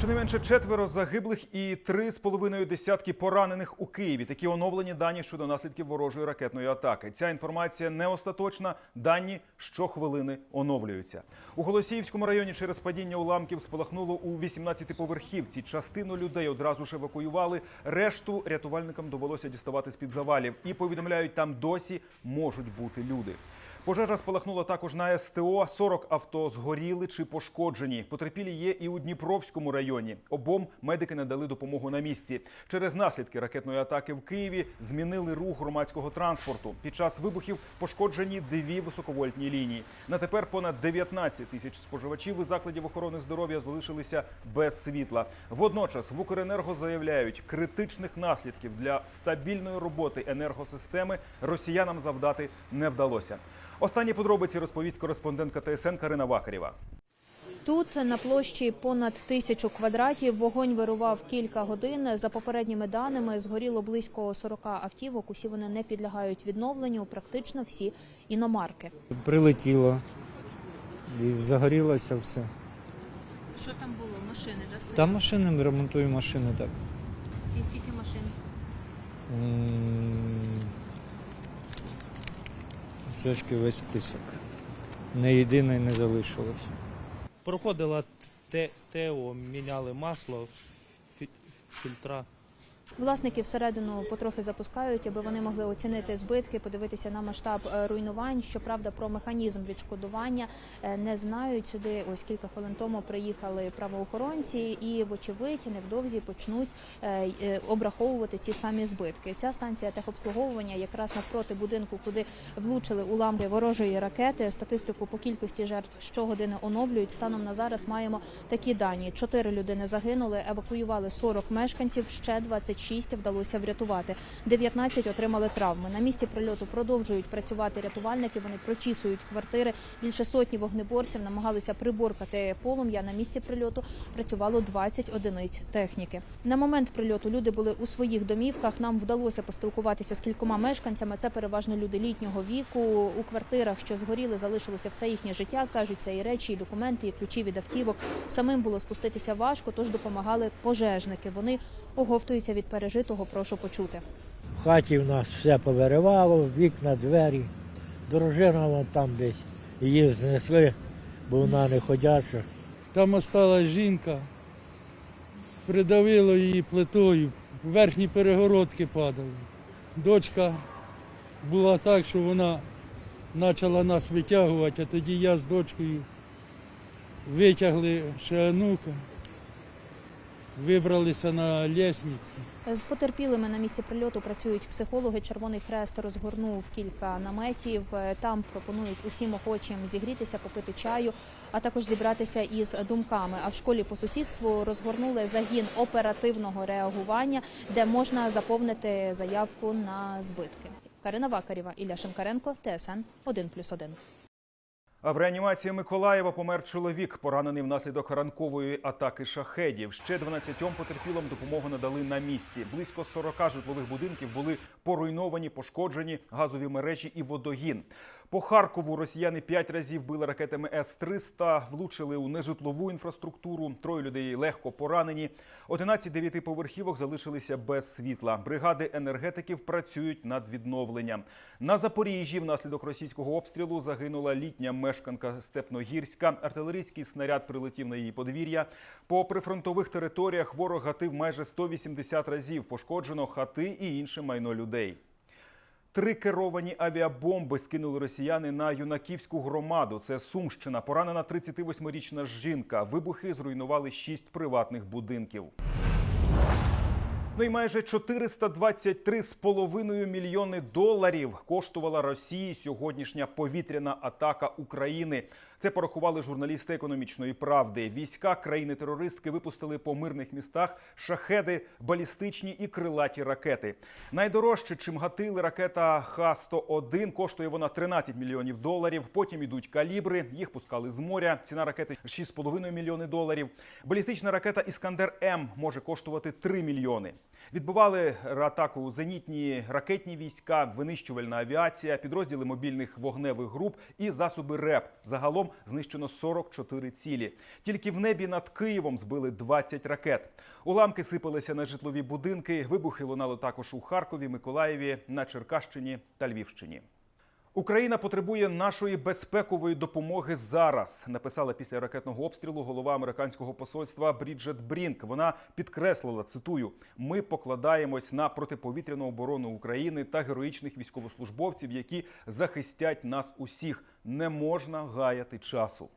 Щонайменше четверо загиблих і три з половиною десятки поранених у Києві. Такі оновлені дані щодо наслідків ворожої ракетної атаки. Ця інформація не остаточна. Дані щохвилини оновлюються. У Голосіївському районі через падіння уламків спалахнуло у 18-поверхівці. Частину людей одразу ж евакуювали. Решту рятувальникам довелося діставати з під завалів. І повідомляють, там досі можуть бути люди. Пожежа спалахнула також на СТО. 40 авто згоріли чи пошкоджені. Потерпілі є і у Дніпровському районі. Обом медики надали допомогу на місці. Через наслідки ракетної атаки в Києві змінили рух громадського транспорту. Під час вибухів пошкоджені дві високовольтні лінії. На тепер понад 19 тисяч споживачів і закладів охорони здоров'я залишилися без світла. Водночас в Укренерго заявляють, критичних наслідків для стабільної роботи енергосистеми росіянам завдати не вдалося. Останні подробиці розповість кореспондентка ТСН Карина Вакарєва. Тут на площі понад тисячу квадратів вогонь вирував кілька годин. За попередніми даними згоріло близько 40 автівок. Усі вони не підлягають відновленню. Практично всі іномарки. Прилетіло і загорілося все. Що там було? Машини да Та машини ми ремонтуємо машини так. І скільки машин? М, Трошки весь список. Не єдине не залишилось. Проходила ТЕО, міняли масло, фільтра. Власники всередину потрохи запускають, аби вони могли оцінити збитки, подивитися на масштаб е, руйнувань. Щоправда, про механізм відшкодування е, не знають. Сюди ось кілька хвилин тому приїхали правоохоронці, і вочевидь невдовзі почнуть е, обраховувати ці самі збитки. Ця станція техобслуговування якраз навпроти будинку, куди влучили уламки ворожої ракети. Статистику по кількості жертв щогодини оновлюють. Станом на зараз маємо такі дані: чотири людини загинули, евакуювали 40 мешканців. Ще 26 вдалося врятувати. 19 отримали травми. На місці прильоту продовжують працювати рятувальники. Вони прочісують квартири. Більше сотні вогнеборців намагалися приборкати полум'я. На місці прильоту працювало 20 одиниць техніки. На момент прильоту люди були у своїх домівках. Нам вдалося поспілкуватися з кількома мешканцями. Це переважно люди літнього віку. У квартирах, що згоріли, залишилося все їхнє життя. кажуть, це і речі, і документи, і ключі від автівок. Самим було спуститися важко, тож допомагали пожежники. Вони оговтуються від пережитого. Прошу почути. В хаті в нас все повиривало, вікна, двері. Дружина вон там десь. Її знесли, бо вона не ходяча. Там осталась жінка, придавило її плитою, верхні перегородки падали. Дочка була так, що вона почала нас витягувати, а тоді я з дочкою витягли ще онука, вибралися на лісницю. З потерпілими на місці прильоту працюють психологи. Червоний хрест розгорнув кілька наметів. Там пропонують усім охочим зігрітися, попити чаю, а також зібратися із думками. А в школі по сусідству розгорнули загін оперативного реагування, де можна заповнити заявку на збитки. Карина Вакарєва, Ілля Шенкаренко, ТСН 1+,1. А в реанімації Миколаєва помер чоловік, поранений внаслідок ранкової атаки шахедів. Ще 12 потерпілим допомогу надали на місці. Близько 40 житлових будинків були поруйновані, пошкоджені газові мережі і водогін. По Харкову росіяни п'ять разів били ракетами С-300, влучили у нежитлову інфраструктуру. Троє людей легко поранені. 11 дев'ятиповерхівок залишилися без світла. Бригади енергетиків працюють над відновленням. На Запоріжжі внаслідок російського обстрілу загинула літня мешканка Степногірська. Артилерійський снаряд прилетів на її подвір'я. По прифронтових територіях ворог гатив майже 180 разів. Пошкоджено хати і інше майно людей. Три керовані авіабомби скинули росіяни на юнаківську громаду. Це Сумщина. Поранена 38-річна жінка. Вибухи зруйнували шість приватних будинків. Ну і майже 423,5 мільйони доларів коштувала Росії сьогоднішня повітряна атака України. Це порахували журналісти економічної правди. Війська країни-терористки випустили по мирних містах шахеди, балістичні і крилаті ракети. Найдорожче, чим гатили ракета Х-101, коштує вона 13 мільйонів доларів. Потім ідуть калібри, їх пускали з моря. Ціна ракети 6,5 мільйони доларів. Балістична ракета Іскандер М може коштувати 3 мільйони. Відбували атаку зенітні ракетні війська, винищувальна авіація, підрозділи мобільних вогневих груп і засоби РЕП. Загалом Загалом знищено 44 цілі. Тільки в небі над Києвом збили 20 ракет. Уламки сипалися на житлові будинки. Вибухи лунали також у Харкові, Миколаєві, на Черкащині та Львівщині. Україна потребує нашої безпекової допомоги зараз. Написала після ракетного обстрілу голова американського посольства Бріджет Брінк. Вона підкреслила цитую: ми покладаємось на протиповітряну оборону України та героїчних військовослужбовців, які захистять нас усіх. Не можна гаяти часу.